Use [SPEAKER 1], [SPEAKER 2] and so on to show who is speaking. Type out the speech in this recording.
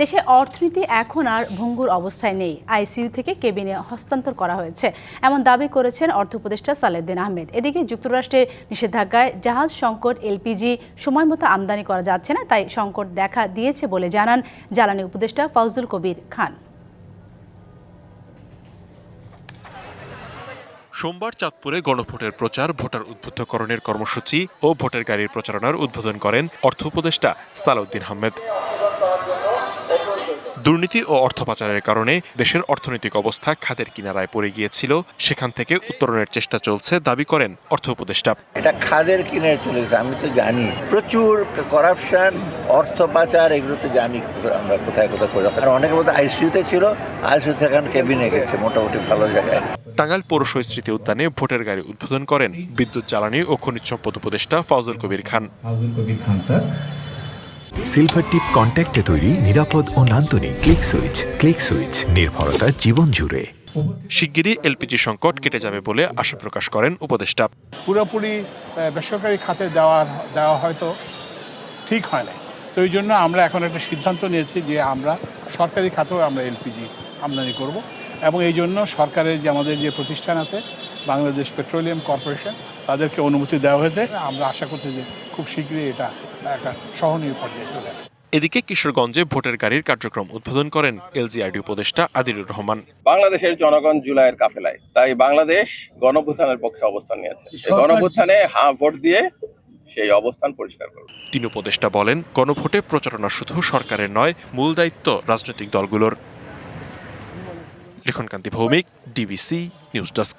[SPEAKER 1] দেশে অর্থনীতি এখন আর ভঙ্গুর অবস্থায় নেই। আইসিইউ থেকে কেবিনে হস্তান্তর করা হয়েছে। এমন দাবি করেছেন অর্থ উপদেষ্টা সালেউদ্দিন আহমেদ। এদিকে যুক্তরাষ্ট্রের নিষেধাজ্ঞায় জাহাজ সংকট, এলপিজি সময় মতো আমদানি করা যাচ্ছে না, তাই সংকট দেখা দিয়েছে বলে জানান জ্বালানি উপদেষ্টা ফজলুল কবির খান।
[SPEAKER 2] সোমবার চাঁদপুরে গণভোটের প্রচার, ভোটার উদ্বুদ্ধকরণের কর্মসূচি ও ভোটের গাড়ির প্রচারণার উদ্বোধন করেন অর্থ উপদেষ্টা সালাউদ্দিন আহমেদ। দুর্নীতি ও অর্থ পাচারের কারণে দেশের অর্থনৈতিক অবস্থা খাদের কিনারায় পড়ে গিয়েছিল। সেখান থেকে উত্তরণের চেষ্টা চলছে দাবি করেন অর্থ উপদেষ্টা।
[SPEAKER 3] এটা খাদের কিনে চলে গেছে আমি তো জানি। প্রচুর করাপশন অর্থ পাচার এগুলো তো জানি আমরা কোথায় কোথায় করে। আর অনেকে বোধহয় আইসিইউতে ছিল আইসিইউ থেকে এখন কেবিনে গেছে মোটামুটি ভালো জায়গায়।
[SPEAKER 2] টাঙ্গাইল পৌরসভা স্মৃতি উদ্যানে ভোটের গাড়ি উদ্বোধন করেন বিদ্যুৎ জ্বালানি ও খনিজ সম্পদ উপদেষ্টা Fazal Kabir Khan.
[SPEAKER 4] Fazul Kabir Khan sir.
[SPEAKER 5] Silver tip কন্ট্যাক্টে তৈরি নিরাপদ ও নান্দনিক ক্লিক সুইচ ক্লিক সুইচ নির্ভরতা জীবন জুড়ে।
[SPEAKER 2] শিগগিরই এলপিজি সংকট কেটে যাবে বলে আশা প্রকাশ করেন উপদেষ্টা।
[SPEAKER 6] পুরোপুরি বেসরকারি খাতে দেওয়ার দেওয়া হয়তো ঠিক হয় না তো এই জন্য আমরা এখন একটা সিদ্ধান্ত নিয়েছি যে আমরা সরকারি খাতেও আমরা এলপিজি আমদানি করব এবং এই জন্য সরকারের যে আমাদের যে প্রতিষ্ঠান আছে বাংলাদেশ পেট্রোলিয়াম কর্পোরেশন তাদেরকে অনুমতি দেওয়া হয়েছে। আমরা আশা করছি যে খুব শীঘ্রই এটা একটা সহনীয় পর্যায়ে চলে আসবে।
[SPEAKER 2] এদিকে কিশোরগঞ্জে ভোটের গাড়ির কার্যক্রম উদ্বোধন করেন এলজিআরডি উপদেষ্টা আদিলুর রহমান।
[SPEAKER 7] বাংলাদেশের জনগণ জুলাইয়ের কাফেলায় তাই বাংলাদেশ গণভূথানের পক্ষে অবস্থান নিয়েছে। এই গণভূথানে হা ভোট দিয়ে সেই অবস্থান পরিষ্কার করবে।
[SPEAKER 2] তিন উপদেষ্টা বলেন গণভোটে প্রচারণা শুধু সরকারের নয় মূল দায়িত্ব রাজনৈতিক দলগুলোর। Likhankanti Bhowmik DBC news desk.